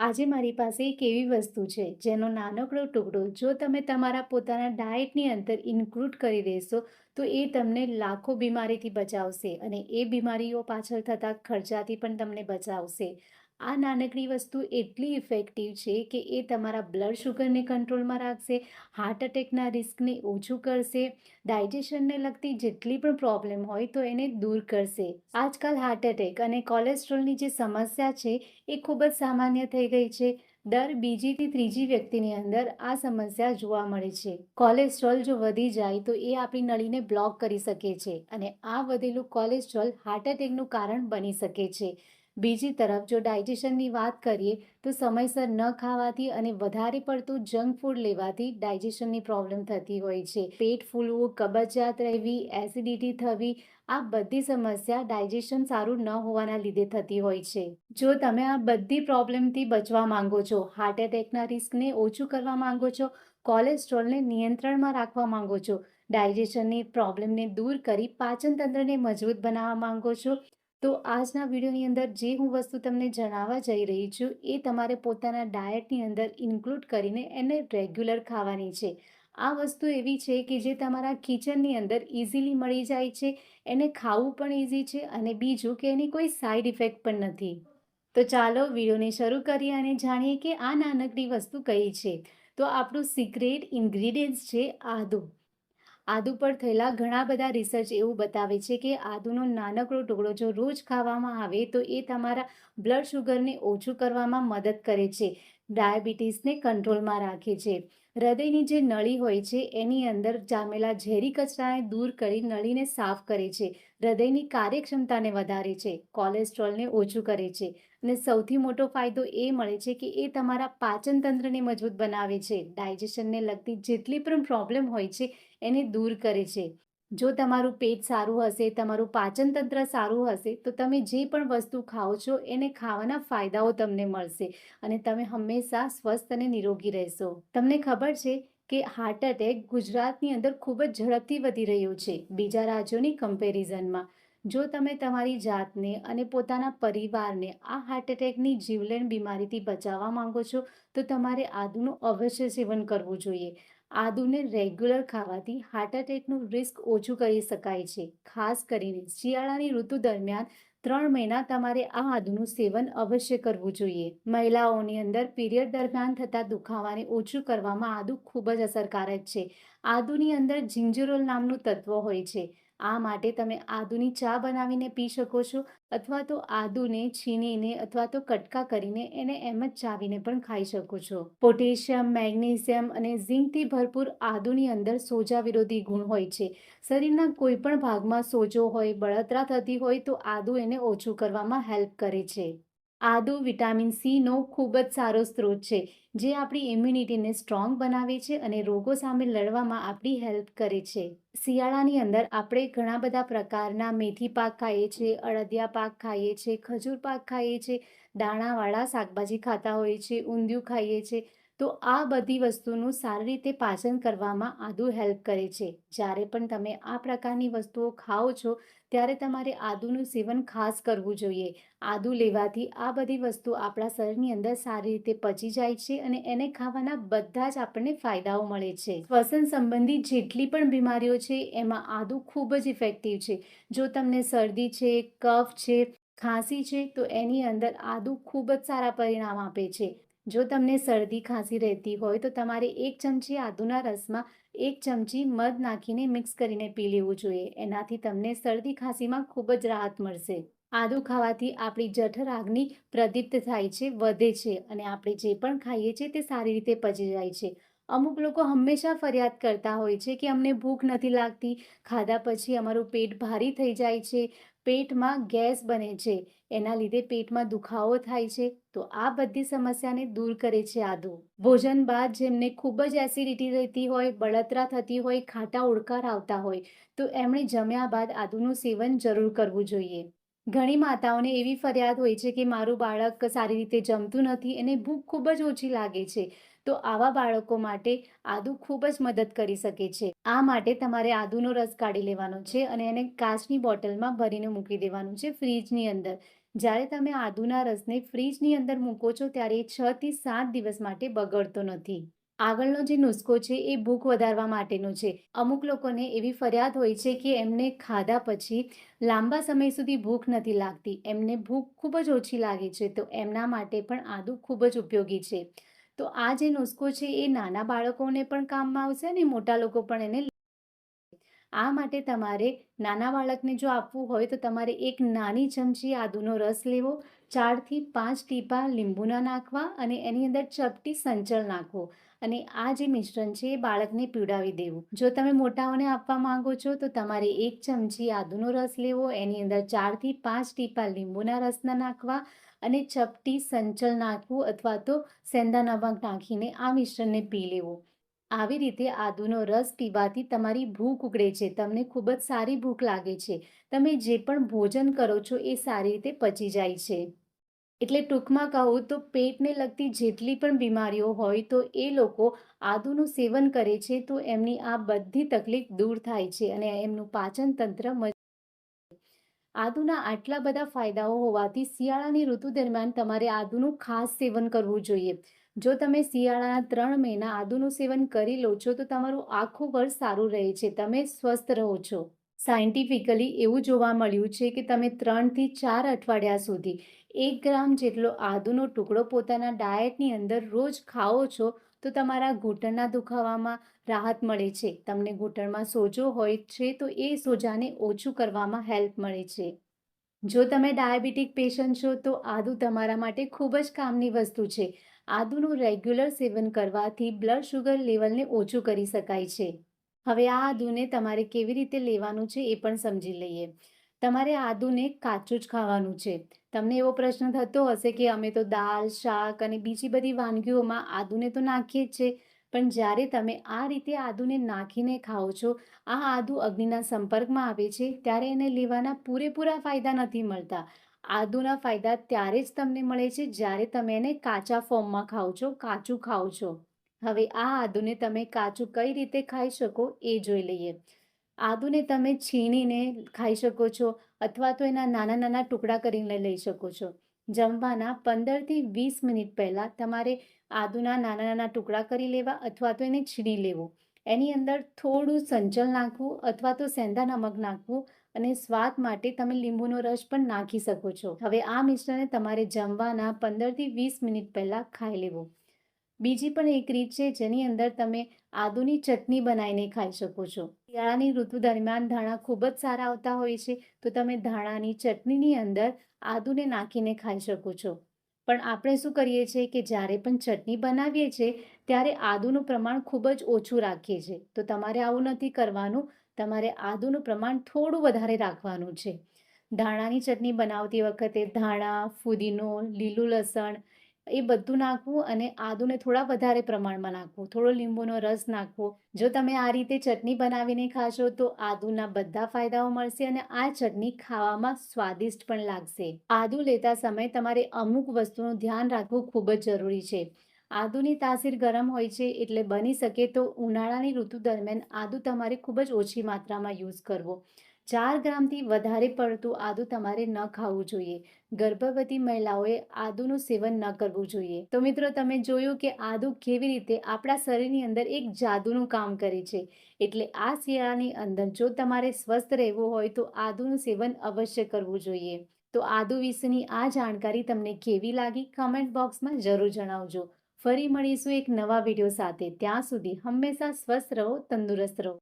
આજે મારી પાસે એક એવી વસ્તુ છે, જેનો નાનકડો ટુકડો જો તમે તમારા પોતાના ડાયટની અંદર ઇન્ક્લુડ કરી દેશો તો એ તમને લાખો બીમારીથી બચાવશે અને એ બીમારીઓ પાછળ થતા ખર્ચાથી પણ તમને બચાવશે. આ નાનકડી વસ્તુ એટલી ઇફેક્ટિવ છે કે એ તમારા બ્લડ શુગરને કંટ્રોલમાં રાખશે હાર્ટ અટેકના રિસ્કને ઓછું કરશે ડાયજેશનને લગતી જેટલી પણ પ્રોબ્લેમ હોય તો એને દૂર કરશે. આજકાલ હાર્ટ એટેક અને કોલેસ્ટ્રોલની જે સમસ્યા છે એ ખૂબ જ સામાન્ય થઈ ગઈ છે. દર બીજીથી ત્રીજી વ્યક્તિની અંદર આ સમસ્યા જોવા મળે છે. કોલેસ્ટ્રોલ જો વધી જાય તો એ આપણી નળીને બ્લોક કરી શકે છે અને આ વધેલું કોલેસ્ટ્રોલ હાર્ટ એટેકનું કારણ બની શકે છે. બીજી તરફ, જો ડાયજેશનની વાત કરીએ, તો સમયસર ન ખાવાથી અને વધારે પડતું જંક ફૂડ લેવાથી ડાયજેશનની પ્રોબ્લેમ થતી હોય છે. પેટ ફૂલવું, કબજિયાત રહેવી, એસિડિટી થવી, આ બધી સમસ્યા ડાયજેશન સારું ન હોવાના લીધે થતી હોય છે. જો તમે આ બધી પ્રોબ્લેમથી બચવા માંગો છો હાર્ટ એટેકના રિસ્કને ઓછું કરવા માંગો છો કોલેસ્ટ્રોલને નિયંત્રણમાં રાખવા માંગો છો, ડાયજેશનની પ્રોબ્લેમને દૂર કરી પાચનતંત્રને મજબૂત બનાવવા માંગો છો તો આજના વિડીયોની અંદર જે હું વસ્તુ તમને જણાવવા જઈ રહી છું, એ તમારે પોતાના ડાયટની અંદર ઇન્ક્લુડ કરીને એને રેગ્યુલર ખાવાની છે. આ વસ્તુ એવી છે કે જે તમારા કિચનની અંદર ઇઝીલી મળી જાય છે, એને ખાવું પણ ઇઝી છે અને બીજું કે એની કોઈ સાઈડ ઇફેક્ટ પણ નથી. તો ચાલો વિડીયોને શરૂ કરીએ અને જાણીએ કે આ નાનકડી વસ્તુ કઈ છે. તો આપણું સિક્રેટ ઇન્ગ્રીડિયન્ટ્સ છે આદુ. આદુ પર થયેલા ઘણા બધા રિસર્ચ એવું બતાવે છે કે આદુનો નાનકડો ટુકડો જો રોજ ખાવામાં આવે તો એ તમારા બ્લડ શુગરને ઓછું કરવામાં મદદ કરે છે. ડાયાબિટીસને કંટ્રોલમાં રાખે છે. હૃદયની જે નળી હોય છે, એની અંદર જામેલા ઝેરી કચરાને દૂર કરી નળીને સાફ કરે છે. હૃદયની કાર્યક્ષમતાને વધારે છે. કોલેસ્ટ્રોલને ઓછું કરે છે. અને સૌથી મોટો ફાયદો એ મળે છે કે એ તમારા પાચનતંત્રને મજબૂત બનાવે છે. ડાયજેશનને લગતી જેટલી પણ પ્રોબ્લેમ હોય છે, એને દૂર કરે છે. જો તમારું પેટ સારું હશે, તમારું પાચનતંત્ર સારું હશે, તો તમે જે પણ વસ્તુ ખાઓ છો, એને ખાવાના ફાયદાઓ તમને મળશે અને તમે હંમેશા સ્વસ્થ અને નિરોગી રહેશો. તમને ખબર છે કે હાર્ટ એટેક ગુજરાતની અંદર ખૂબ જ ઝડપથી વધી રહ્યો છે, બીજા રાજ્યોની કમ્પેરિઝનમાં જો તમે તમારી જાતને અને પોતાના પરિવારને આ હાર્ટ એટેકની જીવલેણ બીમારીથી બચાવવા માંગો છો, તો તમારે આદુનું અવશ્ય સેવન કરવું જોઈએ. આદુને રેગ્યુલર ખાવાથી હાર્ટ એટેકનું રિસ્ક ઓછું કરી શકાય છે. ખાસ કરીને શિયાળાની ઋતુ દરમિયાન ત્રણ મહિના તમારે આ આદુનું સેવન અવશ્ય કરવું જોઈએ. મહિલાઓની અંદર પીરિયડ દરમિયાન થતા દુખાવાને ઓછું કરવામાં આદુ ખૂબ જ અસરકારક છે. આદુની અંદર જિંજરોલ નામનું તત્વ હોય છે. આ માટે તમે આદુની ચા બનાવીને પી શકો છો અથવા તો આદુને છીનીને અથવા તો કટકા કરીને એને એમ જ ચાવીને પણ ખાઈ શકો છો. પોટેશિયમ, મેગ્નેશિયમ અને ઝીંકથી ભરપૂર આદુની અંદર સોજા વિરોધી ગુણ હોય છે. શરીરના કોઈ પણ ભાગમાં સોજો હોય, બળતરા થતી હોય તો આદુ એને ઓછું કરવામાં હેલ્પ કરે છે. આદુ, વિટામિન સીનો ખૂબ જ સારો સ્ત્રોત છે, જે આપણી ઇમ્યુનિટીને સ્ટ્રોંગ બનાવે છે અને રોગો સામે લડવામાં આપણી હેલ્પ કરે છે. શિયાળાની અંદર આપણે ઘણા બધા પ્રકારના મેથી પાક ખાઈએ છીએ અડદિયા પાક ખાઈએ છીએ, ખજૂર પાક ખાઈએ છીએ, દાણાવાળા શાકભાજી ખાતા હોઈએ છીએ, ઊંધિયું ખાઈએ છીએ તો આ બધી વસ્તુનું સારી રીતે પાચન કરવામાં આદુ હેલ્પ કરે છે. જ્યારે પણ તમે આ પ્રકારની વસ્તુઓ ખાઓ છો, ત્યારે તમારે આદુનું સેવન ખાસ કરવું જોઈએ. આદુ લેવાથી આ બધી વસ્તુ આપણા શરીરની અંદર સારી રીતે પચી જાય છે અને એને ખાવાના બધા જ આપણને ફાયદાઓ મળે છે. શ્વસન સંબંધી જેટલી પણ બીમારીઓ છે, એમાં આદુ ખૂબ જ ઇફેક્ટિવ છે. જો તમને શરદી છે, કફ છે, ખાંસી છે, તો એની અંદર આદુ ખૂબ જ સારા પરિણામ આપે છે. જો તમને શરદી ખાંસી રહેતી હોય તો તમારે એક ચમચી આદુના રસમાં એક ચમચી મધ નાખીને મિક્સ કરીને પી લેવું જોઈએ. એનાથી તમને શરદી ખાંસીમાં ખૂબ જ રાહત મળશે. આદુ ખાવાથી આપણી જઠર આગની પ્રદીપ્ત થાય છે, વધે છે અને આપણે જે પણ ખાઈએ છીએ તે સારી રીતે પચી જાય છે. અમુક લોકો હંમેશા ફરિયાદ કરતા હોય છે કે અમને ભૂખ નથી લાગતી, ખાધા પછી અમારું પેટ ભારી થઈ જાય છે પેટમાં ગેસ બને છે. એના લીધે પેટમાં દુખાવો થાય છે. તો આ બધી સમસ્યાને દૂર કરે છે આદુ. ભોજન બાદ જેમને ખૂબ જ એસિડિટી રહેતી હોય, બળતરા થતી હોય, ખાટા ઉડકાર આવતા હોય, તો એમણે જમ્યા બાદ આદુનું સેવન જરૂર કરવું જોઈએ. ઘણી માતાઓને એવી ફરિયાદ હોય છે કે, મારું બાળક સારી રીતે જમતું નથી, એને ભૂખ ખૂબ જ ઓછી લાગે છે. તો આવા બાળકો માટે આદુ ખૂબ જ મદદ કરી શકે છે. આ માટે તમારે આદુનો રસ કાઢી લેવાનો છે અને એને કાચની બોટલમાં ભરીને મૂકી દેવાનું છે ફ્રીજની અંદર. જ્યારે તમે આદુના રસને ફ્રીજની અંદર મૂકો છો ત્યારે એ છથી સાત દિવસ માટે બગડતો નથી. આગળનો જે નુસ્ખો છે એ ભૂખ વધારવા માટેનો છે. અમુક લોકોને એવી ફરિયાદ હોય છે કે એમને ખાધા પછી લાંબા સમય સુધી ભૂખ નથી લાગતી. એમને ભૂખ ખૂબ જ ઓછી લાગે છે તો એમના માટે પણ આદુ ખૂબ જ ઉપયોગી છે. તો આ જે નુસ્ખો છે એ નાના બાળકોને પણ કામમાં આવશે અને મોટા લોકો પણ એને આ માટે તમારે નાના બાળકને જો આપવું હોય તો તમારે એક નાની ચમચી આદુનો રસ લેવો, ચારથી પાંચ ટીપા લીંબુના નાખવા અને એની અંદર ચપટી સંચળ નાખવો. અને આ જે મિશ્રણ છે એ બાળકને પીવડાવી દેવું. જો તમે મોટાઓને આપવા માંગો છો, તો તમારે એક ચમચી આદુનો રસ લેવો, એની અંદર ચારથી પાંચ ટીપા લીંબુના રસના નાખવા અને ચપટી સંચલ નાખવું અથવા તો સેંદા નમક નાખીને આ મિશ્રણને પી લેવું. આવી રીતે આદુનો રસ પીવાથી તમારી ભૂખ ઉગડે છે. તમને ખૂબ જ સારી ભૂખ લાગે છે. તમે જે પણ ભોજન કરો છો એ સારી રીતે પચી જાય છે. એટલે ટૂંકમાં કહું તો પેટને લગતી જેટલી પણ બીમારીઓ હોય તો એ લોકો આદુનું સેવન કરે છે તો એમની આ બધી તકલીફ દૂર થાય છે અને એમનું પાચન તંત્ર આદુના આટલા બધા ફાયદાઓ હોવાથી શિયાળાની ઋતુ દરમિયાન તમારે આદુનું ખાસ સેવન કરવું જોઈએ. જો તમે શિયાળાના ત્રણ મહિના આદુનું સેવન કરી લો છો તો તમારું આખું વર્ષ સારું રહે છે. તમે સ્વસ્થ રહો છો. સાયન્ટિફિકલી એવું જોવા મળ્યું છે કે તમે ત્રણથી ચાર અઠવાડિયા સુધી એક ગ્રામ જેટલો આદુનો ટુકડો પોતાના ડાયટની અંદર રોજ ખાઓ છો, તો તમારા ઘૂંટણના દુખાવામાં રાહત મળે છે. તમને ઘૂંટણમાં સોજો હોય છે, તો એ સોજાને ઓછું કરવામાં હેલ્પ મળે છે. જો તમે ડાયાબિટીક પેશન્ટ છો, તો આદુ તમારા માટે ખૂબ જ કામની વસ્તુ છે. આદુનું રેગ્યુલર સેવન કરવાથી બ્લડ શુગર લેવલને ઓછું કરી શકાય છે. હવે આ આદુને તમારે કેવી રીતે લેવાનું છે એ પણ સમજી લઈએ. તમારે આદુને કાચું જ ખાવાનું છે. તમને એવો પ્રશ્ન થતો હશે કે અમે તો દાળ શાક અને બીજી બધી વાનગીઓમાં આદુને તો નાખીએ જ છે. પણ જ્યારે તમે આ રીતે આદુને નાખીને ખાઓ છો, આ આદુ અગ્નિના સંપર્કમાં આવે છે, ત્યારે એને લેવાના પૂરેપૂરા ફાયદા નથી મળતા. આદુના ફાયદા ત્યારે જ તમને મળે છે જ્યારે તમે એને કાચા ફોર્મમાં ખાઓ છો, કાચું ખાઓ છો. હવે આ આદુને તમે કાચું કઈ રીતે ખાઈ શકો એ જોઈ લઈએ. આદુને તમે છીણીને ખાઈ શકો છો અથવા તો એના નાના નાના ટુકડા કરીને લઈ શકો છો. જમવાના પંદરથી વીસ મિનિટ પહેલાં તમારે આદુના નાના નાના ટુકડા કરી લેવા અથવા તો એને છીણી લેવું. એની અંદર થોડું સંચલ નાખવું અથવા તો સેંધા નમક નાખવું અને સ્વાદ માટે તમે લીંબુનો રસ પણ નાખી શકો છો. હવે આ મિશ્રણને તમારે જમવાના પંદરથી વીસ મિનિટ પહેલાં ખાઈ લેવું. બીજી પણ એક રીત છે જેની અંદર તમે આદુની ચટણી બનાવીને ખાઈ શકો છો. શિયાળાની ઋતુ દરમિયાન ધાણા ખૂબ જ સારા આવતા હોય છે, તો તમે ધાણાની ચટણીની અંદર આદુને નાખીને ખાઈ શકો છો. પણ આપણે શું કરીએ છીએ કે જ્યારે પણ ચટણી બનાવીએ છીએ, ત્યારે આદુનું પ્રમાણ ખૂબ જ ઓછું રાખીએ છીએ. તો તમારે આવું નથી કરવાનું, તમારે આદુનું પ્રમાણ થોડું વધારે રાખવાનું છે. ધાણાની ચટણી બનાવતી વખતે ધાણા, ફુદીનો, લીલું લસણ એ બધું નાખવું અને આદુને થોડા વધારે પ્રમાણમાં નાખવું. થોડો લીંબુનો રસ નાખવો. જો તમે આ રીતે ચટણી બનાવીને ખાશો તો આદુના બધા ફાયદાઓ મળશે અને આ ચટણી ખાવામાં સ્વાદિષ્ટ પણ લાગશે. આદુ લેતા સમયે તમારે અમુક વસ્તુનું ધ્યાન રાખવું ખૂબ જ જરૂરી છે. આદુની તાસીર ગરમ હોય છે એટલે બની શકે તો ઉનાળાની ઋતુ દરમિયાન આદુ તમારે ખૂબ જ ઓછી માત્રામાં યુઝ કરવો. ચાર ગ્રામથી વધારે પડતું આદુ તમારે ન ખાવું જોઈએ. ગર્ભવતી મહિલાઓએ આદુનું સેવન ન કરવું જોઈએ. તો મિત્રો, તમે જોયું કે આદુ કેવી રીતે આપણા શરીરની અંદર એક જાદુનું કામ કરે છે. એટલે આ શિયાળાની અંદર જો તમારે સ્વસ્થ રહેવું હોય તો આદુનું સેવન અવશ્ય કરવું જોઈએ. તો આદુ વિશેની આ જાણકારી તમને કેવી લાગી કમેન્ટ બોક્સમાં જરૂર જણાવજો. ફરી મળીશું એક નવા વીડિયો સાથે. ત્યાં સુધી હંમેશા સ્વસ્થ રહો, તંદુરસ્ત રહો.